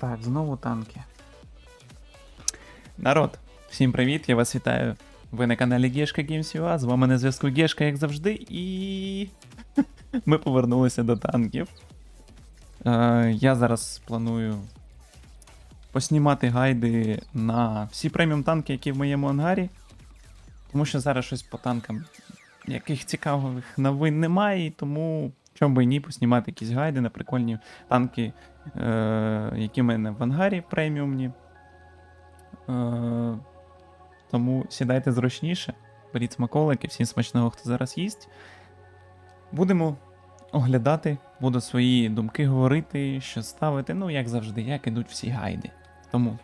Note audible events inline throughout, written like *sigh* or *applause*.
Так, знову танки. Народ, всім привіт, я вас вітаю. Ви на каналі Гешка GamesUA, з вами на зв'язку Гешка, як завжди, і *laughs* ми повернулися до танків. Е, я зараз планую поснімати гайди на всі преміум танки, які в моєму ангарі. Тому що зараз щось по танкам яких цікавих новин немає, тому чому би і ні, поснімати якісь гайди на прикольні танки, які в мене в ангарі преміумні. Е, тому сідайте зручніше, беріть смаколики, всім смачного, хто зараз їсть. Будемо оглядати, буду свої думки говорити, що ставити, ну, як завжди, як ідуть всі гайди. Тому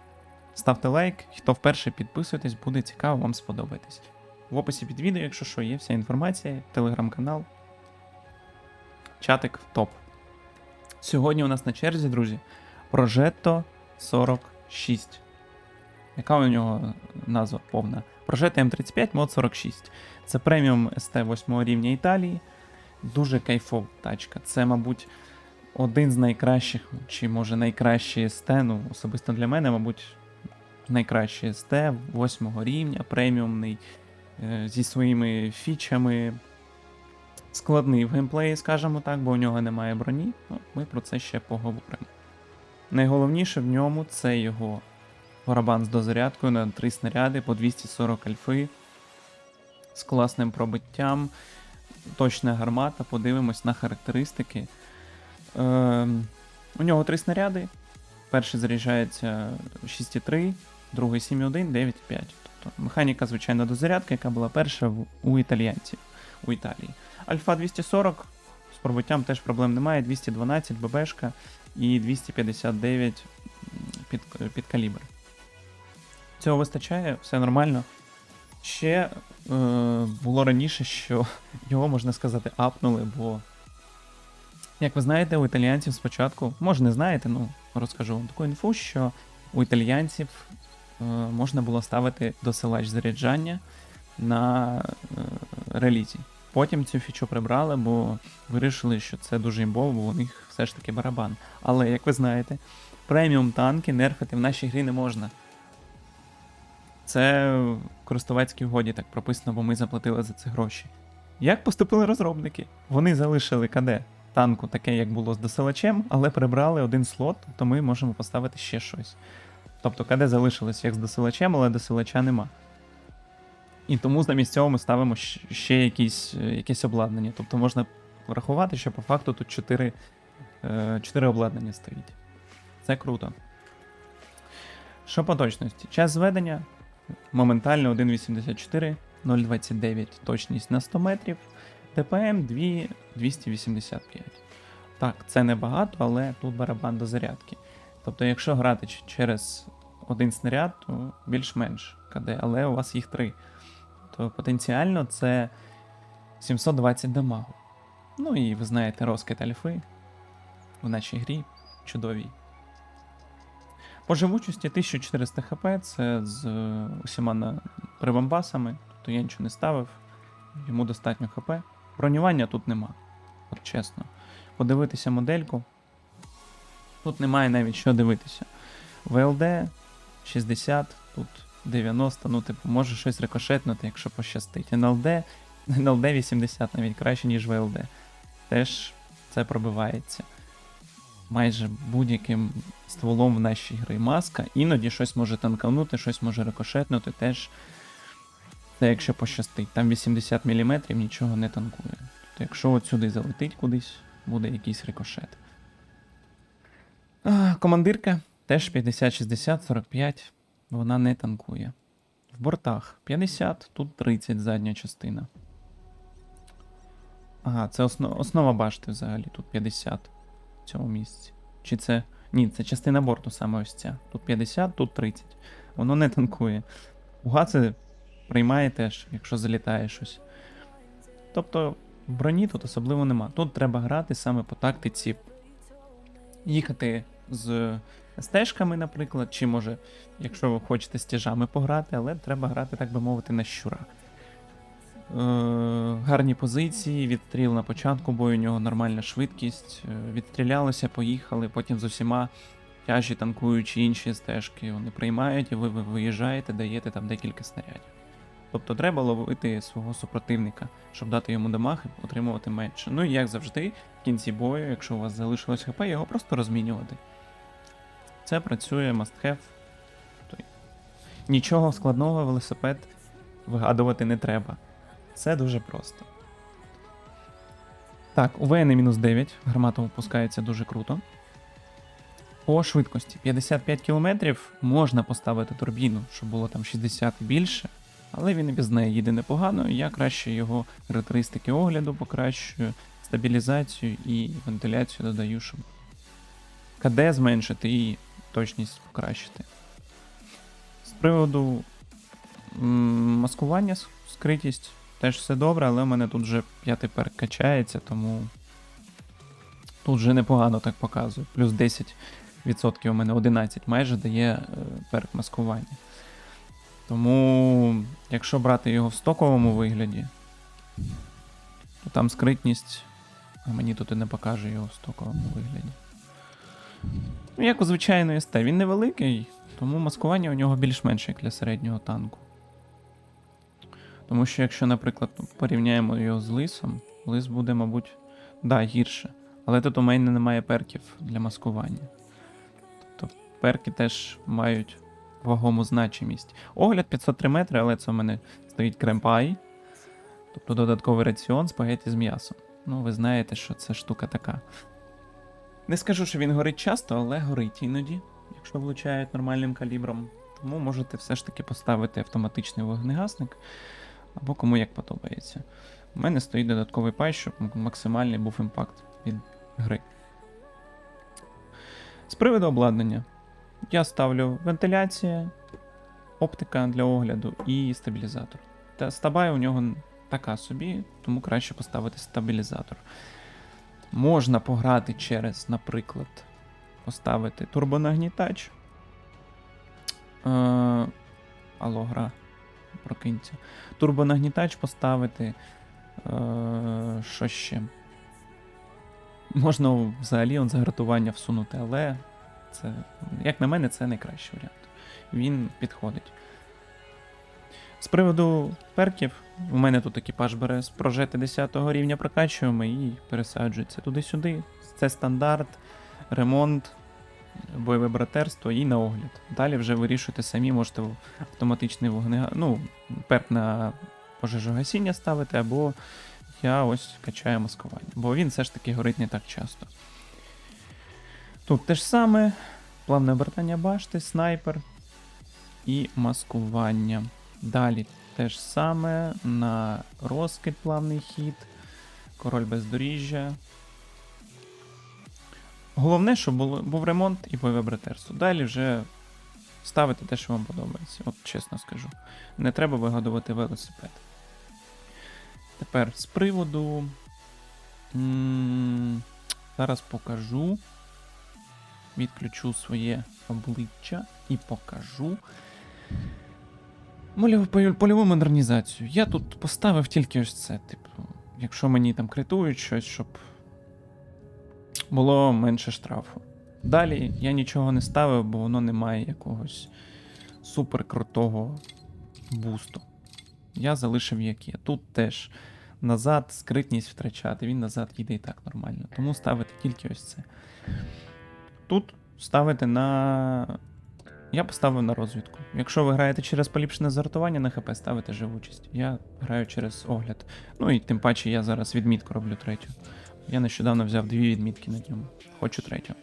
ставте лайк, хто вперше підписуйтесь, буде цікаво, вам сподобатись. В описі під відео, якщо що, є вся інформація, телеграм-канал, чатик топ. Сьогодні у нас на черзі, друзі, Progetto 46. Яка у нього назва повна? Progetto M35 Mod 46. Це преміум СТ 8 рівня Італії. Дуже кайфова тачка. Це, мабуть, один з найкращих, чи може найкращий СТ, ну, особисто для мене, мабуть, найкращий СТ 8 рівня, преміумний, е, зі своїми фічами. Складний в геймплеї, скажімо так, бо у нього немає броні. Ну, ми про це ще поговоримо. Найголовніше в ньому це його барабан з дозарядкою на 3 снаряди по 240 альфи з класним пробиттям. Точна гармата, подивимось на характеристики. Ем, у нього 3 снаряди. Перший заряджається 6,3, другий 7,1, 9,5. Тобто механіка, звичайно, дозарядка, яка була перша у італіянців у Італії. Альфа 240 з пробиттям теж проблем немає. 212 ББшка і 259 під, під калібр. Цього вистачає, все нормально. Ще е, було раніше, що *laughs* його, можна сказати, апнули, бо, як ви знаєте, у італіянців спочатку, може не знаєте, ну розкажу вам таку інфу, що у італіянців е, можна було ставити досилач заряджання на е, релізі. Потім цю фічу прибрали, бо вирішили, що це дуже імбово, бо у них все ж таки барабан. Але, як ви знаєте, преміум танки нерфити в нашій грі не можна. Це в користувацькій угоді так прописано, бо ми заплатили за це гроші. Як поступили розробники? Вони залишили КД танку таке, як було з досилачем, але прибрали один слот, то ми можемо поставити ще щось. Тобто КД залишилось як з досилачем, але досилача нема. І тому замість цього ми ставимо ще якісь, е, якесь обладнання. Тобто можна врахувати, що по факту тут 4, 4 обладнання стоїть. Це круто. Що по точності? Час зведення моментально 1.84, 0.29 точність на 100 метрів, ДПМ 2, 285. Так, це небагато, але тут барабан до зарядки. Тобто, якщо грати через один снаряд, то більш-менш КД, але у вас їх три. То потенціально це 720 дамагу. Ну і ви знаєте, розкид альфи в нашій грі чудовій. По живучості 1400 хп, це з е, усіма прибамбасами, тобто я нічого не ставив, йому достатньо хп. Бронювання тут нема, от чесно. Подивитися модельку. Тут немає навіть що дивитися. ВЛД 60, тут 90, ну, типу, може щось рикошетнути, якщо пощастить. НЛД, НЛД 80 навіть краще, ніж ВЛД. Теж це пробивається майже будь-яким стволом в нашій грі маска. Іноді щось може танканути, щось може рикошетнути, теж це якщо пощастить. Там 80 мм нічого не танкує. Тобто, якщо от сюди залетить кудись, буде якийсь рикошет. А, командирка теж 50, 60, 45. Вона не танкує. В бортах 50, тут 30 задня частина. Ага, це основ, основа башти взагалі, тут 50 в цьому місці. Чи це. Ні, це частина борту саме ось ця. Тут 50, тут 30. Воно не танкує. Угаци приймає теж, якщо залітає щось. Тобто броні тут особливо нема. Тут треба грати саме по тактиці. Їхати з стежками, наприклад, чи може, якщо ви хочете з тяжами пограти, але треба грати, так би мовити, на щура. Е, гарні позиції, відстріл на початку бою, у нього нормальна швидкість. е, Відстрілялися, поїхали, потім з усіма тяжі танкуючі інші стежки, вони приймають, і ви виїжджаєте, даєте там декілька снарядів. Тобто треба ловити свого супротивника, щоб дати йому дамаг і отримувати менше. Ну і як завжди, в кінці бою, якщо у вас залишилось ХП, його просто розмінювати. Це працює must have. Нічого складного велосипед вигадувати не треба. Це дуже просто. Так, у мінус 9. Гармата опускається дуже круто. По швидкості 55 км можна поставити турбіну, щоб було там 60 і більше. Але він і без неї їде непогано. Я краще його характеристики огляду покращую, стабілізацію і вентиляцію додаю, щоб КД зменшити і точність покращити. З приводу маскування, скритість теж все добре, але в мене тут вже п'ятий перк качається, тому тут вже непогано так показує. Плюс 10% у мене 11 майже дає е, перк маскування. Тому, якщо брати його в стоковому вигляді, то там скритність, а мені тут і не покаже його в стоковому вигляді. Ну, як у звичайної СТ, він невеликий, тому маскування у нього більш-менш як для середнього танку. Тому що, якщо, наприклад, порівняємо його з лисом, лис буде, мабуть, да, гірше. Але тут у мене немає перків для маскування. Тобто перки теж мають вагому значимість. Огляд 503 метри, але це у мене стоїть кремпай, тобто додатковий раціон спагеті з м'ясом. Ну, ви знаєте, що це штука така. Не скажу, що він горить часто, але горить іноді, якщо влучають нормальним калібром. Тому можете все ж таки поставити автоматичний вогнегасник, або кому як подобається. У мене стоїть додатковий пай, щоб максимальний був імпакт від гри. З приводу обладнання. Я ставлю вентиляція, оптика для огляду і стабілізатор. Та стабай у нього така собі, тому краще поставити стабілізатор. Можна пограти через, наприклад, поставити турбонагнітач. Е, алло, гра. Прокинься. Турбонагнітач поставити. Е, що ще? Можна взагалі он загратування всунути, але це, як на мене, це найкращий варіант. Він підходить. З приводу перків, у мене тут екіпаж бере з прожети 10 рівня прокачуємо і пересаджується туди-сюди. Це стандарт, ремонт, бойове братерство і на огляд. Далі вже вирішуйте самі, можете автоматичний вогнега... ну, перк на пожежогасіння ставити, або я ось качаю маскування. Бо він все ж таки горить не так часто. Тут те ж саме, плавне обертання башти, снайпер і маскування. Далі те ж саме на розкид плавний хід, король бездоріжжя. Головне, щоб був ремонт і бойове братерство. Далі вже ставити те, що вам подобається. От чесно скажу. Не треба вигадувати велосипед. Тепер з приводу. Зараз покажу. Відключу своє обличчя і покажу. Мольову польову- модернізацію. Я тут поставив тільки ось це. Типу, якщо мені там критують щось, щоб було менше штрафу. Далі я нічого не ставив, бо воно не має якогось супер крутого бусту. Я залишив як є. Тут теж назад скритність втрачати, він назад їде і так нормально. Тому ставити тільки ось це. Тут ставити на. Я поставив на розвідку. Якщо ви граєте через поліпшене зартування на ХП, ставите живучість. Я граю через огляд. Ну і тим паче я зараз відмітку роблю третю. Я нещодавно взяв дві відмітки на ньому. Хочу третю.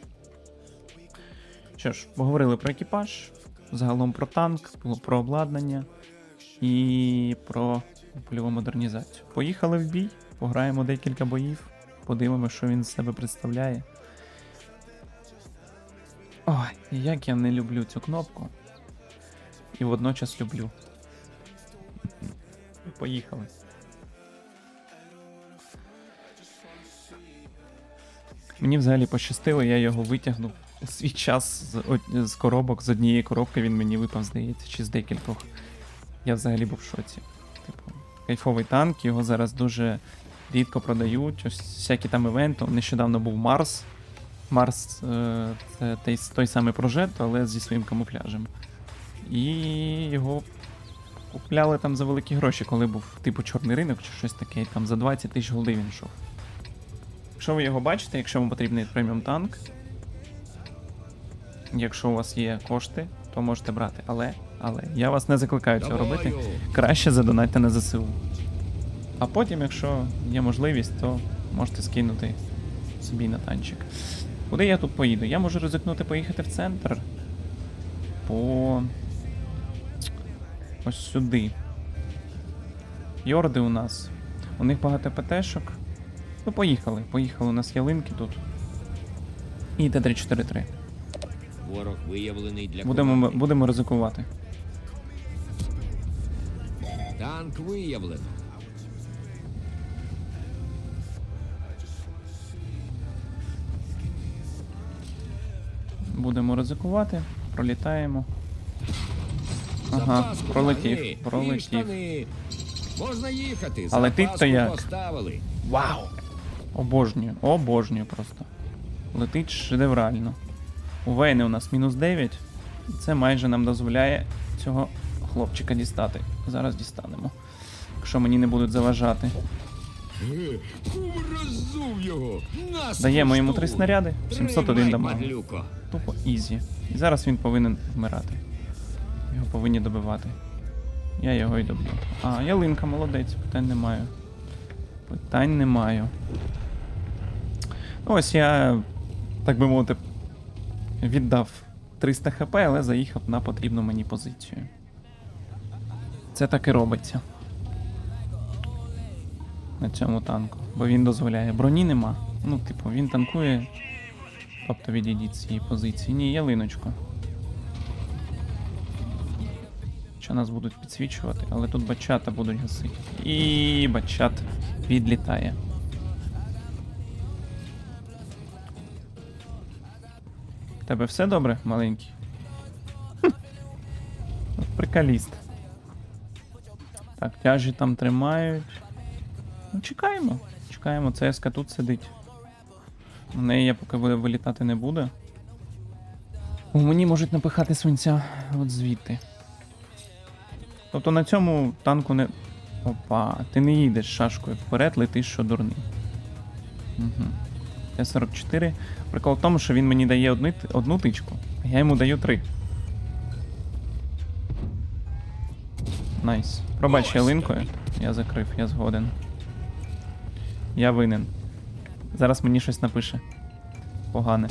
Що ж, поговорили про екіпаж, загалом про танк, про обладнання і про польову модернізацію. Поїхали в бій, пограємо декілька боїв, подивимося, що він з себе представляє. Ой, як я не люблю цю кнопку. І водночас люблю. Поїхали. Мені взагалі пощастило, я його витягнув у свій час з, од- з коробок, з однієї коробки він мені випав, здається, чи з декількох. Я взагалі був в шоці. Типу, кайфовий танк, його зараз дуже рідко продають. Ось всякі там івенти. Нещодавно був Марс. Марс е, це той, той самий прожет, але зі своїм камуфляжем. І його купляли там за великі гроші, коли був типу чорний ринок чи щось таке, там за 20 тисяч голди він йшов. Якщо ви його бачите, якщо вам потрібний преміум танк, якщо у вас є кошти, то можете брати. Але, але я вас не закликаю цього робити. Краще задонатьте на ЗСУ. А потім, якщо є можливість, то можете скинути собі на танчик. Куди я тут поїду? Я можу ризикнути поїхати в центр. По. Ось сюди. Йорди у нас. У них багато ПТшок. Ну, поїхали. Поїхали. У нас ялинки тут. І Т-343. Ворог виявлений для Будемо, будемо ризикувати. Танк виявлено. Будемо ризикувати. Пролітаємо. Ага, пролетів, пролетів. Можна їхати. А летить то як? поставили. Вау! Обожнюю, обожнюю просто. Летить шедеврально. У Вейни у нас мінус 9. І це майже нам дозволяє цього хлопчика дістати. Зараз дістанемо. Якщо мені не будуть заважати. Даємо йому три снаряди, 701 Тримай, дамагу. Тупо ізі. І зараз він повинен вмирати. Його повинні добивати. Я його й доб'ю. А, ялинка, молодець, питань не маю. Питань не маю. Ну, Ось я, так би мовити, віддав 300 хп, але заїхав на потрібну мені позицію. Це так і робиться. На цьому танку. Бо він дозволяє. Броні нема. Ну, типу, він танкує Тобто відійдіть з цієї позиції. Ні, ялиночку. Що нас будуть підсвічувати, але тут бачата будуть гасити. І бачат відлітає. Тебе все добре, маленький? Хм. От Приколіст. Так, тяжі там тримають. Ну, чекаємо. Чекаємо, ЦСК тут сидить. На неї я поки вилітати не буду. О, мені можуть напихати свинця от звідти. Тобто на цьому танку не. Опа, ти не їдеш шашкою вперед, летиш, що дурний. Угу. Т-44. Прикол в тому, що він мені дає одни, одну тичку, а я йому даю три. Найс. Пробач ялинкою. Я закрив, я згоден. Я винен. Зараз мені щось напише. Погане.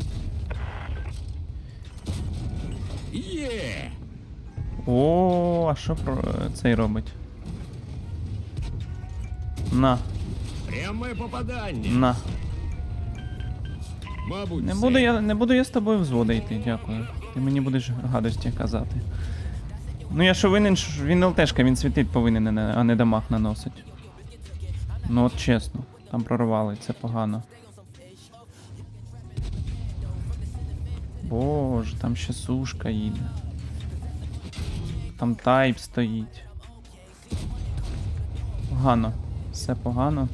Є! О, а що про цей робить? На, Пряме попадання. на. Мабуть, Не буду я, не буду я з тобою взводи йти, дякую. Ти мені будеш гадості казати. Ну я що винен, що він ЛТшка, він світить повинен, а не- а не дамаг наносить. Ну от чесно, там прорвали, це погано. Боже, там ще сушка їде. Там тайп стоїть. Погано. Все погано.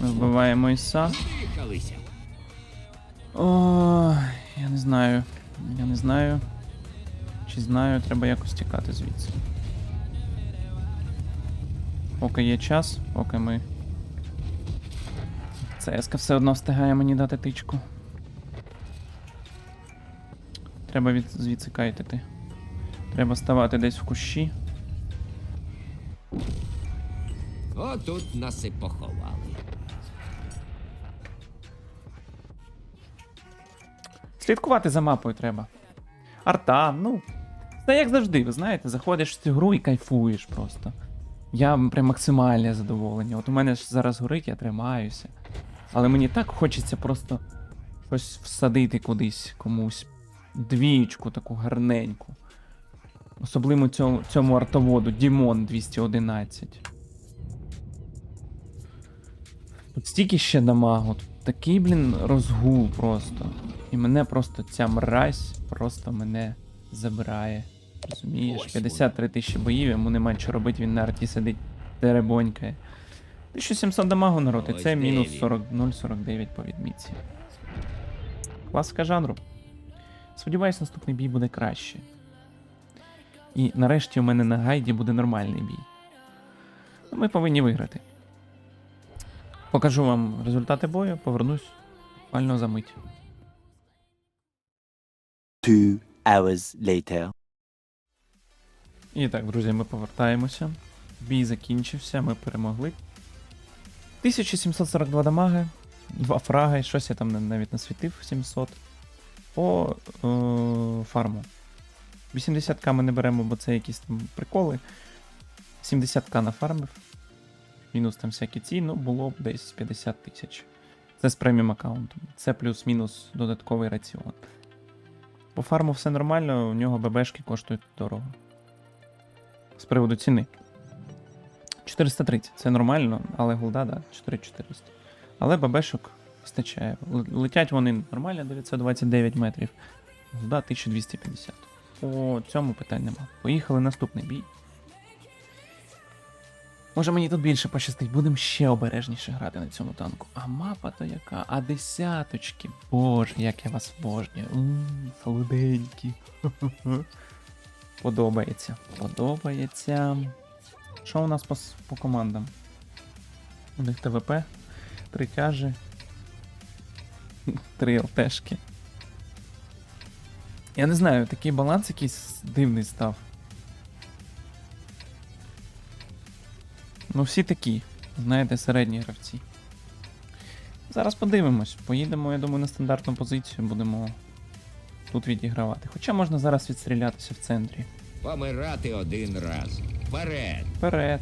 Ми вбиваємо Іса. Ой, я не знаю. Я не знаю. Чи знаю, треба якось тікати звідси. Поки є час, поки ми. ЦСК все одно встигає мені дати тичку. Треба від звідси кайтити. Треба ставати десь в кущі. Отут нас і поховали. Слідкувати за мапою треба. Арта, ну. Це як завжди, ви знаєте, заходиш в цю гру і кайфуєш просто. Я прям максимальне задоволення. От у мене ж зараз горить, я тримаюся. Але мені так хочеться просто щось всадити кудись комусь. Двієчку таку гарненьку. Особливо цьому, цьому артоводу Дімон 211. Тут стільки ще дамагу, такий, блін, розгул просто. І мене просто ця мразь просто мене забирає. Розумієш? 53 тисячі боїв, йому нема що робити, він на арті сидить, теребонькає. 1700 дамагу народ, і це мінус дев'ять. 40, 0,49 по відмітці. Класика жанру. Сподіваюсь, наступний бій буде краще. І нарешті у мене на гайді буде нормальний бій. Ми повинні виграти. Покажу вам результати бою, повернусь буквально за мить. Two hours later. І так, друзі, ми повертаємося. Бій закінчився, ми перемогли. 1742 дамаги, 2 фраги, щось я там навіть насвітив 700. По е, фарму. 80к ми не беремо, бо це якісь там приколи. 70к нафармив. Мінус там всякі ці, ну було б десь 50 тисяч. Це з преміум аккаунтом. Це плюс-мінус додатковий раціон. По фарму все нормально, у нього ББшки коштують дорого з приводу ціни. 430 це нормально, але голда, да, 4400. Але бабешок вистачає. Летять вони нормально 929 метрів. Голда 1250. По цьому питань нема. Поїхали наступний бій. Може мені тут більше пощастить, будемо ще обережніше грати на цьому танку. А мапа то яка? А десяточки. Боже, як я вас обожнюю. Мм, солоденькі. *laughs* Подобається. Подобається. Що у нас по, по командам? У них ТВП, три тяжі, *laughs* три ЛТшки. Я не знаю, такий баланс якийсь дивний став. Ну, всі такі, знаєте, середні гравці. Зараз подивимось. Поїдемо, я думаю, на стандартну позицію, будемо тут відігравати. Хоча можна зараз відстрілятися в центрі. Помирати один раз. Вперед! Вперед.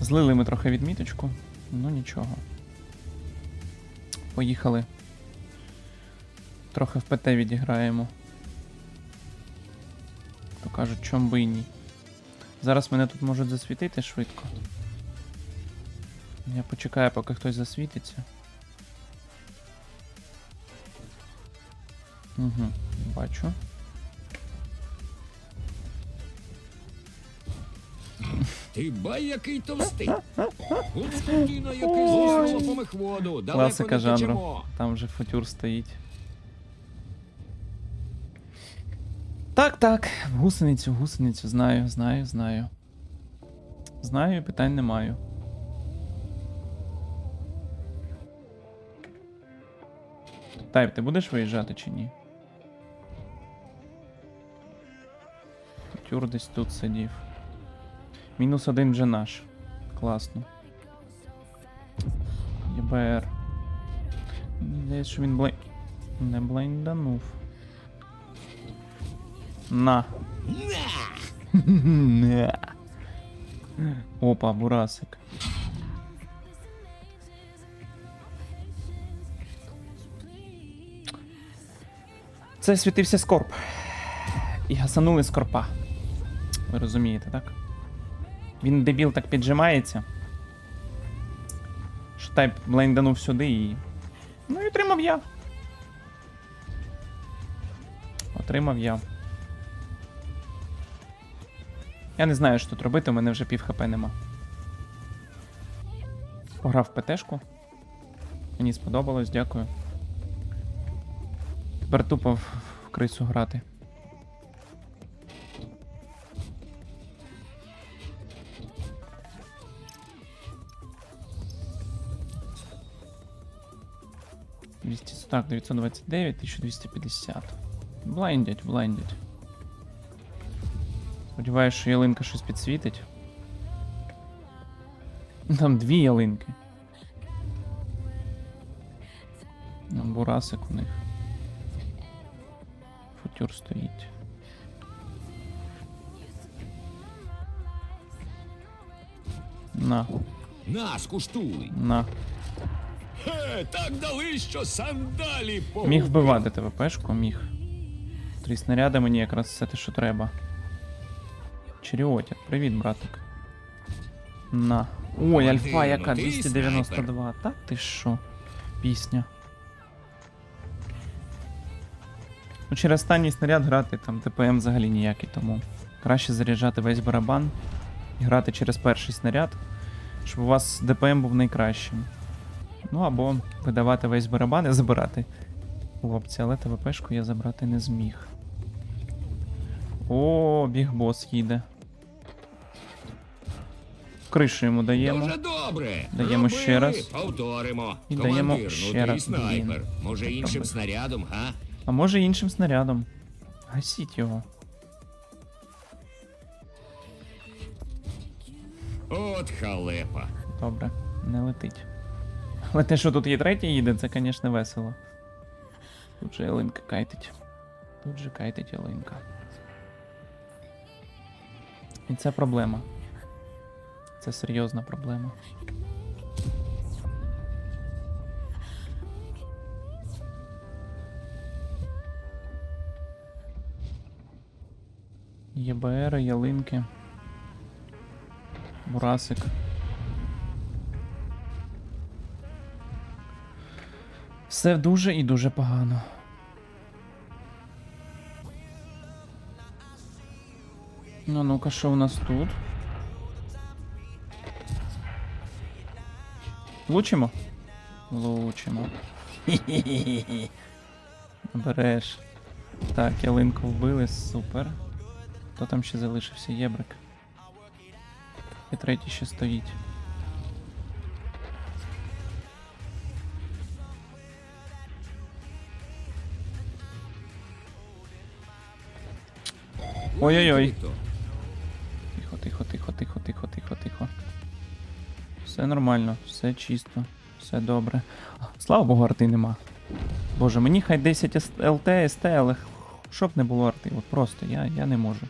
Злили ми трохи відміточку, ну нічого. Поїхали. Трохи в ПТ відіграємо. То кажуть, чом би і ні. Зараз мене тут можуть засвітити швидко. Я почекаю, поки хтось засвітиться. Угу, бачу. Ти бай, який товстий. От спокійно, який зійшов по мехводу. Далеко Класика не жанру. течемо. Там вже футюр стоїть. Так, так. Гусеницю, гусеницю, знаю, знаю, знаю. Знаю, питань не маю. Тайп, ти будеш виїжджати чи ні? Футюр десь тут сидів. Мінус один вже наш. Класно. ЄБР. Здається, що він блей... Не блейнданув. На. *laughs* Опа, бурасик. Це світився скорб. І гасанули скорпа. Ви розумієте, так? Він дебіл так піджимається. Що тайп блейнданув сюди і. Ну і отримав я. Отримав я. Я не знаю, що тут робити, у мене вже пів хп нема. Пограв в ПТшку. Мені сподобалось, дякую. Тепер тупо в, крису грати. Так, 929, 1250. Блайндять, блайндять. Сподіваюсь, що ялинка щось підсвітить. Там дві ялинки. Там бурасик у них. Футюр стоїть. На, На, скуштуй. на. Хе, так дали, що сандалі по. Міг вбивати ТВПшку, міг. Три снаряди мені якраз все те, що треба. Черіотя, привіт, братик. На. Ой, альфа яка ну 292. Та ти що? Пісня. Ну, через останній снаряд грати там ТПМ взагалі ніякий, тому краще заряджати весь барабан. і грати через перший снаряд, щоб у вас ДПМ був найкращим. Ну або видавати весь барабан і забирати хлопці, але ТВПшку я забрати не зміг. О, бігбос їде. Кришу йому даємо. Дуже добре. Даємо Робили, ще раз. Повторимо. І даємо ще ну раз. снайпер. Може Так іншим робити. снарядом, га? А може іншим снарядом. Гасіть його. От халепа. Добре, не летить. Але те, що тут є третій їде, це, звісно, весело. Тут же ялинка кайтить. Тут же кайтить ялинка. І це проблема. Це серйозна проблема. ЄБР, ялинки. Бурасик. Все дуже і дуже погано. Ну, ну-ка, що у нас тут? Влучимо? Влучимо. *laughs* Береш. Так, ялинку вбили, супер. Хто там ще залишився? Єбрик. І третій ще стоїть. Ой-ой-ой. Тихо, тихо, тихо, тихо, тихо, тихо, тихо. Все нормально, все чисто, все добре. Слава Богу, арти нема. Боже, мені хай 10 ЛТ, СТ, але щоб не було арти. От просто я, я не можу.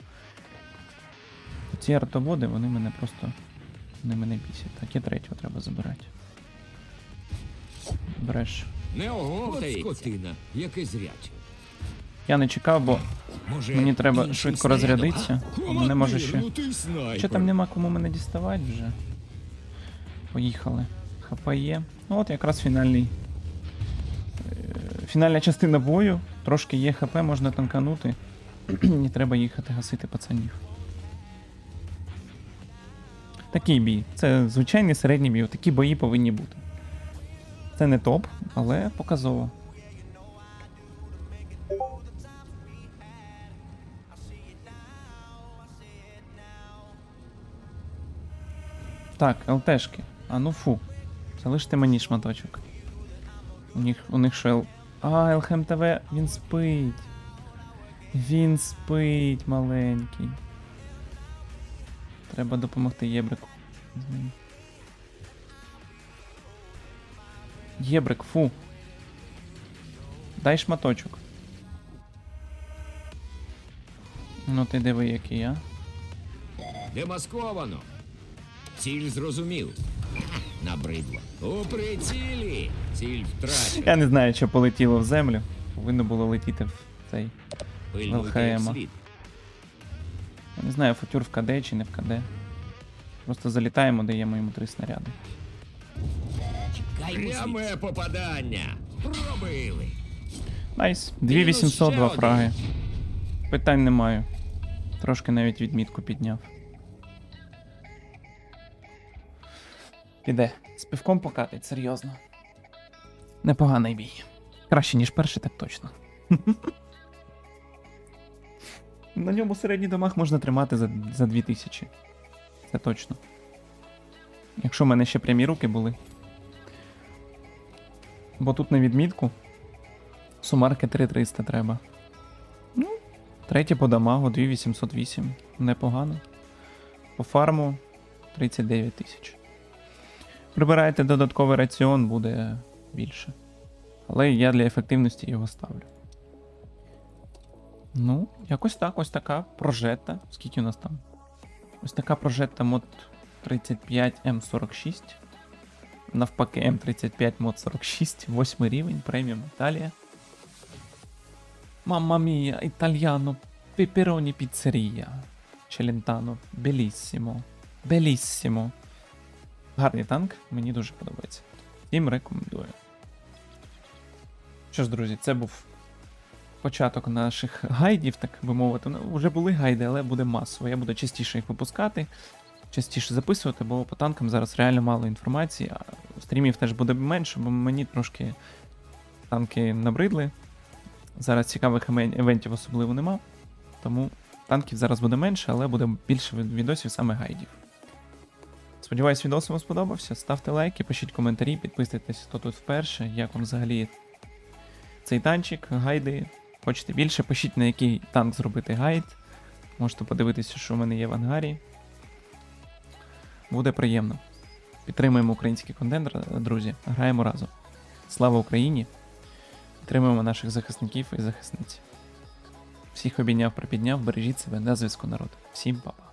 Ці артободи, вони мене просто. Вони мене бісять. Так, і третього треба забирати. Береш. Не оговтається. Скотина, яке зряче. Я не чекав, бо Мені треба швидко розрядитися, мене може ще- Командир, ну. Що там нема кому мене діставати вже? Поїхали. ХП є. Ну от якраз фінальний. е, Фінальна частина бою. Трошки є ХП, можна танканути. Не треба їхати гасити пацанів. Такий бій. Це звичайний середній бій. Такі бої повинні бути. Це не топ, але показово. Так, ЛТшки. А ну фу. Залиште мені шматочок. У них, у них що Л... А, ЛХМ ТВ, він спить. Він спить, маленький. Треба допомогти Єбрику. Єбрик, фу. Дай шматочок. Ну ти диви, який я. Демасковано. Ціль зрозумів. Набридло. У прицілі. Ціль втрачена. Я не знаю, що полетіло в землю. Повинно було летіти в цей. ЛХМ. Я не знаю, футюр в КД чи не в КД. Просто залітаємо, даємо йому три снаряди. Пряме попадання. Пробили. Найс. Мінус 2800, два фраги. Питань не маю. Трошки навіть відмітку підняв. Піде. З пивком покатить, серйозно. Непоганий бій. Краще, ніж перший, так точно. *laughs* На ньому середній дамаг можна тримати за, за 2000. Це точно. Якщо в мене ще прямі руки були. Бо тут на відмітку Сумарки 3300 треба. Ну, третє по дамагу 2808. Непогано. По фарму 39 тисяч. Прибираєте додатковий раціон, буде більше. Але я для ефективності його ставлю. Ну, якось так, ось така прожета. Скільки у нас там? Ось така прожета мод 35 М46. Навпаки, М35 мод 46, 8 рівень, преміум Італія. Mamma mia, italiano, peperoni pizzeria. Челентано, беліссімо. Беліссімо. Гарний танк, мені дуже подобається. Їм рекомендую. Що ж, друзі, це був початок наших гайдів, так би мовити. Ну, вже були гайди, але буде масово. Я буду частіше їх випускати. частіше записувати, бо по танкам зараз реально мало інформації, а стрімів теж буде менше, бо мені трошки танки набридли. Зараз цікавих івентів особливо нема. Тому танків зараз буде менше, але буде більше відосів саме гайдів. Сподіваюсь, відос вам сподобався. Ставте лайки, пишіть коментарі, підписуйтесь, хто тут вперше, як вам взагалі цей танчик, гайди. Хочете більше, пишіть на який танк зробити гайд. Можете подивитися, що в мене є в ангарі. Буде приємно. Підтримуємо український контент, друзі. Граємо разом. Слава Україні! Підтримуємо наших захисників і захисниць. Всіх обійняв, припідняв, бережіть себе на зв'язку народ. Всім па-па.